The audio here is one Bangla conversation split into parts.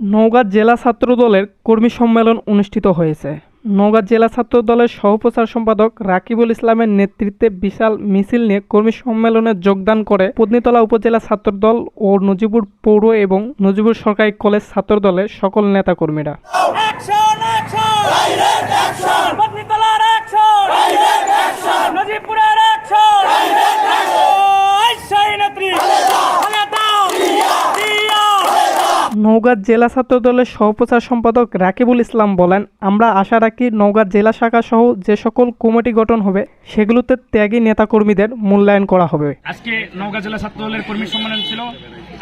নওগাঁ জেলা ছাত্র দলের কর্মী সম্মেলন অনুষ্ঠিত হয়েছে। নওগাঁ জেলা ছাত্র দলের সহপ্রচার সম্পাদক রাকিবুল ইসলামের নেতৃত্বে বিশাল মিছিল নিয়ে কর্মী সম্মেলনে যোগদান করে পদ্নীতলা উপজেলা ছাত্র দল ও নজিবুর পৌর এবং নজিবুর সরকারি কলেজ ছাত্র দলের সকল নেতাকর্মীরা। নওগাঁ জেলা ছাত্র দলের সহপ্রচার সম্পাদক রাকিবুল ইসলাম বলেন, আমরা আশা রাখি নওগাঁ জেলা শাখা সহ যে সকল কমিটি গঠন হবে, সেগুলোতে ত্যাগী নেতাকর্মীদের মূল্যায়ন করা হবে। আজকে নওগাঁ জেলা ছাত্র দলের কর্মী সম্মেলন ছিল।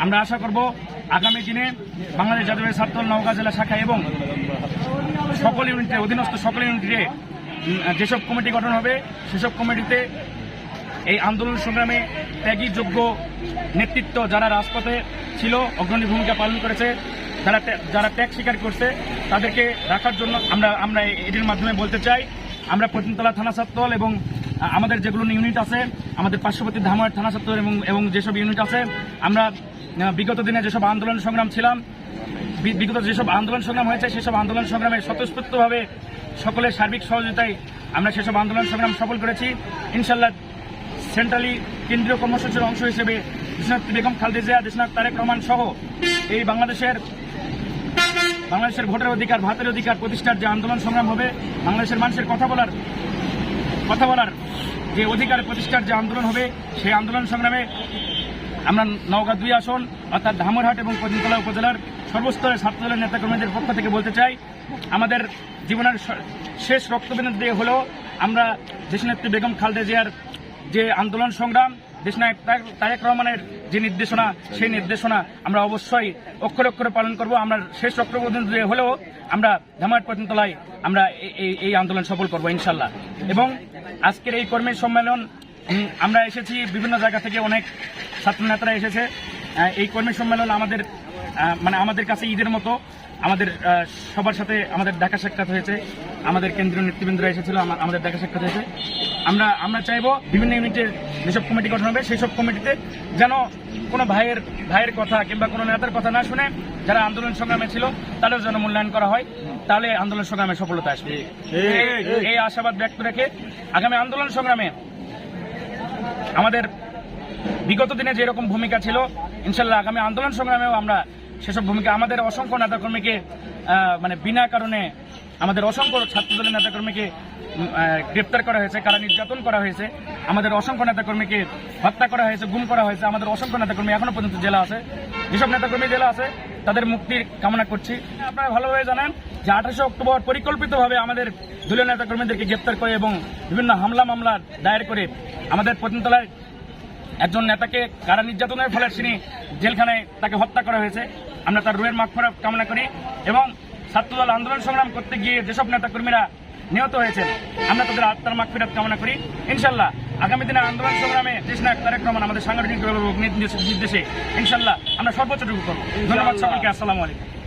আমরা আশা করব আগামী দিনে বাংলাদেশ জাতীয় ছাত্র দল জেলা শাখা এবং সকল ইউনিটে, অধীনস্থ সকল ইউনিটে যেসব কমিটি গঠন হবে, সেসব কমিটিতে এই আন্দোলন সংগ্রামে ত্যাগী যোগ্য নেতৃত্ব যারা রাজপথে ছিল, অগ্রণী ভূমিকা পালন করেছে, যারা যারা ত্যাগ স্বীকার করছে, তাদেরকে রাখার জন্য আমরা আমরা এটির মাধ্যমে বলতে চাই, আমরা পতিনতলা থানা ছাত্রদল এবং আমাদের যেগুলো ইউনিট আছে, আমাদের পার্শ্ববর্তী ধামার থানা ছাত্র এবং এবং যেসব ইউনিট আছে, আমরা বিগত দিনে যেসব আন্দোলন সংগ্রাম ছিলাম বিগত যেসব আন্দোলন সংগ্রাম হয়েছে, সেসব আন্দোলন সংগ্রামে স্বতঃস্ফূর্তভাবে সকলের সার্বিক সহযোগিতায় আমরা সেসব আন্দোলন সংগ্রাম সফল করেছি। ইনশাল্লাহ সেন্ট্রালি কেন্দ্রীয় কর্মসূচির অংশ হিসেবে দেশনাথ বেগম খালেদা জিয়া, দেশনাথ তারেক রহমান সহ এই বাংলাদেশের বাংলাদেশের ভোটের অধিকার, ভাতের অধিকার প্রতিষ্ঠার যে আন্দোলন সংগ্রাম হবে, বাংলাদেশের মানুষের কথা বলার কথা বলার যে অধিকার প্রতিষ্ঠার যে আন্দোলন হবে, সেই আন্দোলন সংগ্রামে আমরা নওগাঁ দুই আসন, অর্থাৎ ধামরহাট এবং কদিনতলা উপজেলার সর্বস্তরের ছাত্রদলের নেতাকর্মীদের পক্ষ থেকে বলতে চাই, আমাদের জীবনের শেষ রক্তবিন্দু দিয়ে হলেও আমরা দেশনেত্রী বেগম খালেদা জিয়ার যে আন্দোলন সংগ্রাম দেশনায়ক তারেক- রহমানের যে নির্দেশনা, সেই নির্দেশনা আমরা অবশ্যই অক্ষরে অক্ষরে পালন করব। আমরা শেষ রক্তবিন্দু দিয়ে হলেও আমরা ধামরহাট কদিনতলায় আমরা এই- আন্দোলন সফল করব ইনশাল্লাহ এবং আজকের এই কর্মী সম্মেলন আমরা এসেছি বিভিন্ন জায়গা থেকে অনেক ছাত্র নেতারা এসেছে এই কর্মী সম্মেলন আমাদের মানে আমাদের কাছে ঈদের মতো। আমাদের সবার সাথে আমাদের দেখা সাক্ষাৎ হয়েছে। আমাদের কেন্দ্রীয় নেতৃবৃন্দরা এসেছিল আমাদের দেখা সাক্ষাৎ হয়েছে। আমরা আমরা চাইব বিভিন্ন ইউনিটের যেসব কমিটি গঠন হবে সেই সব কমিটিতে যেন কোনো ভাইয়ের ভাইয়ের কথা কিংবা কোনো নেতার কথা না শুনে যারা আন্দোলন সংগ্রামে ছিল তাদের যেন মূল্যায়ন করা হয় তাহলে আন্দোলন সংগ্রামে সফলতা আসবে। এই- আশাবাদ ব্যক্ত রেখে আগামী আন্দোলন সংগ্রামে আমাদের বিগত দিনে যেরকম ভূমিকা ছিল ইনশাল্লাহ আগামী আন্দোলন সংগ্রামেও আমরা সেসব ভূমিকা আমাদের অসংখ্য নেতাকর্মীকে মানে বিনা কারণে আমাদের অসংখ্য ছাত্রদলের নেতাকর্মীকে গ্রেপ্তার করা হয়েছে, কারা নির্যাতন করা হয়েছে, আমাদের অসংখ্য নেতাকর্মীকে হত্যা করা হয়েছে, গুম করা হয়েছে, আমাদের অসংখ্য নেতাকর্মী এখনও পর্যন্ত জেলা আছে। যেসব নেতাকর্মী জেলা আছে, তাদের মুক্তির কামনা করছি। আপনারা ভালোভাবে জানেন যে আঠাশে অক্টোবর পরিকল্পিতভাবে আমাদের দলীয় নেতাকর্মীদেরকে গ্রেপ্তার করে এবং বিভিন্ন হামলা মামলা দায়ের করে আমাদের পতিনতলায় একজন নেতাকে কারা নির্যাতনের ফলে তিনি জেলখানায় তাকে হত্যা করা হয়েছে। আমরা তার রুয়ের মাঠ কামনা করি এবং ছাত্রদল আন্দোলন সংগ্রাম করতে গিয়ে যেসব নেতাকর্মীরা নিহত হয়েছেন, আমরা তাদের আত্মার মাঠ ফেরত কামনা করি। ইনশাল্লাহ আগামী দিনে আন্দোলন সংগ্রামে দেশ নায়ক রহমান আমাদের সাংগঠনিক নির্দেশে ইনশাল্লাহ আমরা সর্বোচ্চটুকু করব। ধন্যবাদ সকলকে, আসসালামু আলাইকুম।